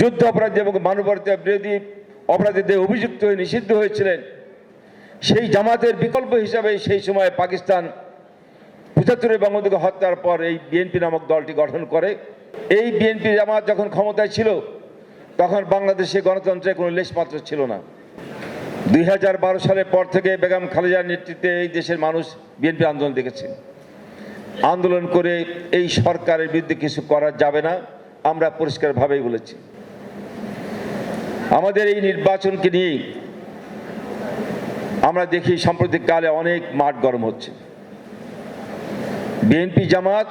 যুদ্ধ অপরাধী এবং মানবতা বিরোধী অপরাধীদের অভিযুক্ত হয়ে নিষিদ্ধ হয়েছিলেন, সেই জামাতের বিকল্প হিসাবে সেই সময় পাকিস্তান পঁচাত্তরের বঙ্গবন্ধুকে হত্যার পর এই বিএনপি নামক দলটি গঠন করে। এই বিএনপি জামাত যখন ক্ষমতায় ছিল, তখন বাংলাদেশে গণতন্ত্রের কোনো লেশমাত্র ছিল না। দুই হাজার বারো সালের পর থেকে বেগম খালেদার নেতৃত্বে এই দেশের মানুষ বিএনপি আন্দোলন দেখেছে। আন্দোলন করে এই সরকারের বিরুদ্ধে কিছু করা যাবে না। আমরা পরিষ্কারভাবেই বলেছি। আমাদের এই নির্বাচনকে নিয়েই আমরা দেখি সাম্প্রতিককালে অনেক মাঠ গরম হচ্ছে। বিএনপি জামাত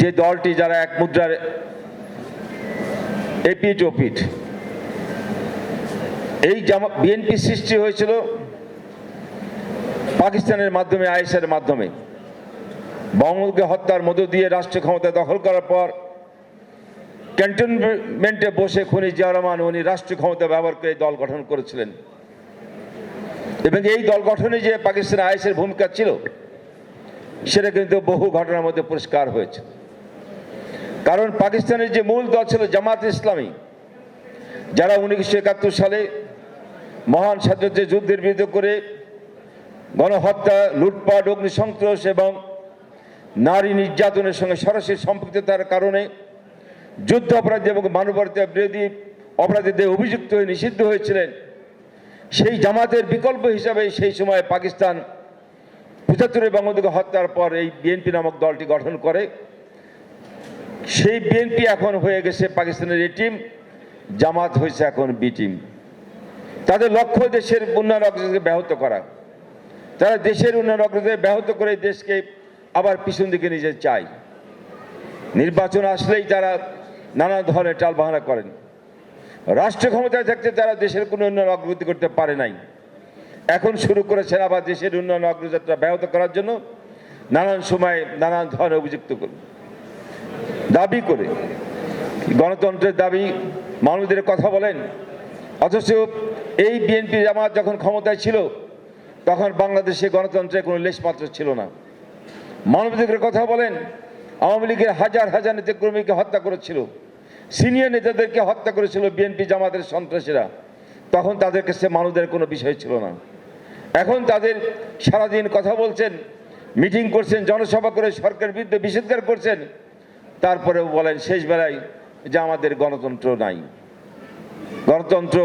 যে দলটি যারা এক মুদ্রার এপিট ওপিট এই জামা বিএনপি সৃষ্টি হয়েছিল পাকিস্তানের মাধ্যমে, আইএসের মাধ্যমে। বঙ্গবন্ধুকে হত্যার মধ্য দিয়ে রাষ্ট্র ক্ষমতা দখল করার পর ক্যান্টনমেন্টে বসে খনি জিয়া রহমান উনি রাষ্ট্রীয় ক্ষমতা ব্যবহার করে দল গঠন করেছিলেন। এবং এই দল গঠনে যে পাকিস্তান আইএসের ভূমিকা ছিল, সেটা কিন্তু বহু ঘটনার মধ্যে পরিষ্কার হয়েছে। কারণ পাকিস্তানের যে মূল দল ছিল জামাত ইসলামী, যারা উনিশশো একাত্তর সালে মহান স্বাধীনতা যুদ্ধের বিরুদ্ধে করে গণহত্যা, লুটপাট অগ্নিসন্ত্রাস এবং নারী নির্যাতনের সঙ্গে সরাসরি সম্পৃক্ততার কারণে যুদ্ধ অপরাধী এবং মানবতা বিরোধী অপরাধীদের অভিযুক্ত হয়ে নিষিদ্ধ হয়েছিলেন, সেই জামাতের বিকল্প হিসাবে সেই সময় পাকিস্তান পঁচাত্তরের বঙ্গবন্ধুকে হত্যার পর এই বিএনপি নামক দলটি গঠন করে। সেই বিএনপি এখন হয়ে গেছে পাকিস্তানের এ টিম জামাত হয়েছে এখন বি টিম তাদের লক্ষ্য দেশের উন্নয়ন অগ্রগতিকে ব্যাহত করা। তারা দেশের উন্নয়ন অগ্রগতি ব্যাহত করে দেশকে আবার পিছন দিকে নিজে চাই। নির্বাচন আসলেই তারা নানা ধরনের টালবাহানা করেন। রাষ্ট্র ক্ষমতায় থাকতে তারা দেশের কোনো উন্নয়ন অগ্রগতি করতে পারে নাই। এখন শুরু করেছেন আবার দেশের উন্নয়ন অগ্রযাত্রা ব্যাহত করার জন্য নানান সময় নানান ধরনের অভিযুক্ত করে। দাবি করে। গণতন্ত্রের দাবি মানুষদের কথা বলেন। অথচ এই বিএনপি জামাত যখন ক্ষমতায় ছিল, তখন বাংলাদেশে গণতন্ত্রের কোনো লেশমাত্র ছিল না। মানবাধিকারের কথা বলেন, আওয়ামী লীগের হাজার হাজার নেতাকর্মীকে হত্যা করেছিল, সিনিয়র নেতাদেরকে হত্যা করেছিল বিএনপি জামাতের সন্ত্রাসীরা। তখন তাদের কাছে মানুষদের কোনো বিষয় ছিল না। এখন তাদের সারাদিন কথা বলছেন, মিটিং করছেন, জনসভা করে সরকারের বিরুদ্ধে নিষেধাজ্ঞা করছেন। তারপরেও বলেন, শেষ বেলায় যে আমাদের গণতন্ত্র নাই। গণতন্ত্র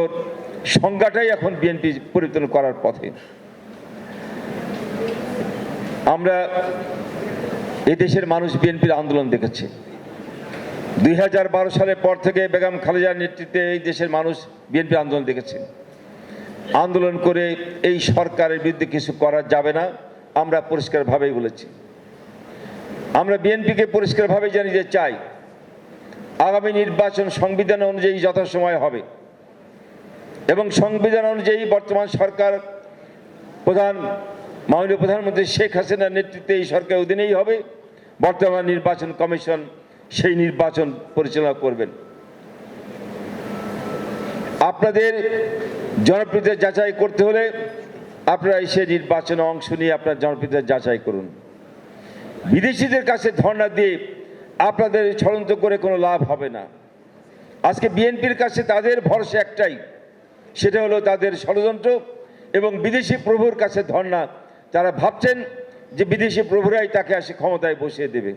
সংজ্ঞাটাই এখন বিএনপি পরিবর্তন করার পথে। আমরা এদেশের মানুষ বিএনপির আন্দোলন দেখেছে। দুই হাজার বারো সালের পর থেকে বেগম খালেদার নেতৃত্বে এই দেশের মানুষ বিএনপি আন্দোলন দেখেছে। আন্দোলন করে এই সরকারের বিরুদ্ধে কিছু করা যাবে না, আমরা পরিষ্কারভাবেই বলেছি। আমরা বিএনপিকে পরিষ্কারভাবে জানিয়ে চাই, আগামী নির্বাচন সংবিধান অনুযায়ী যথাসময় হবে এবং সংবিধান অনুযায়ী বর্তমান সরকার প্রধান, মাননীয় প্রধানমন্ত্রী শেখ হাসিনার নেতৃত্বে এই সরকার অধীনেই হবে। বর্তমান নির্বাচন কমিশন সেই নির্বাচন পরিচালনা করবেন। আপনাদের জনপ্রিয়তা যাচাই করতে হলে আপনারা এসে নির্বাচনে অংশ নিয়ে আপনার জনপ্রিয়তা যাচাই করুন। বিদেশিদের কাছে ধর্ণা দিয়ে আপনাদের ছড়ন্ত করে কোনো লাভ হবে না। আজকে বিএনপির কাছে তাদের ভরসা একটাই, সেটা হলো তাদের ষড়যন্ত্র এবং বিদেশি প্রভুর কাছে ধর্ণা। তারা ভাবছেন যে বিদেশি প্রভুরাই তাকে আসে ক্ষমতায় বসিয়ে দেবে।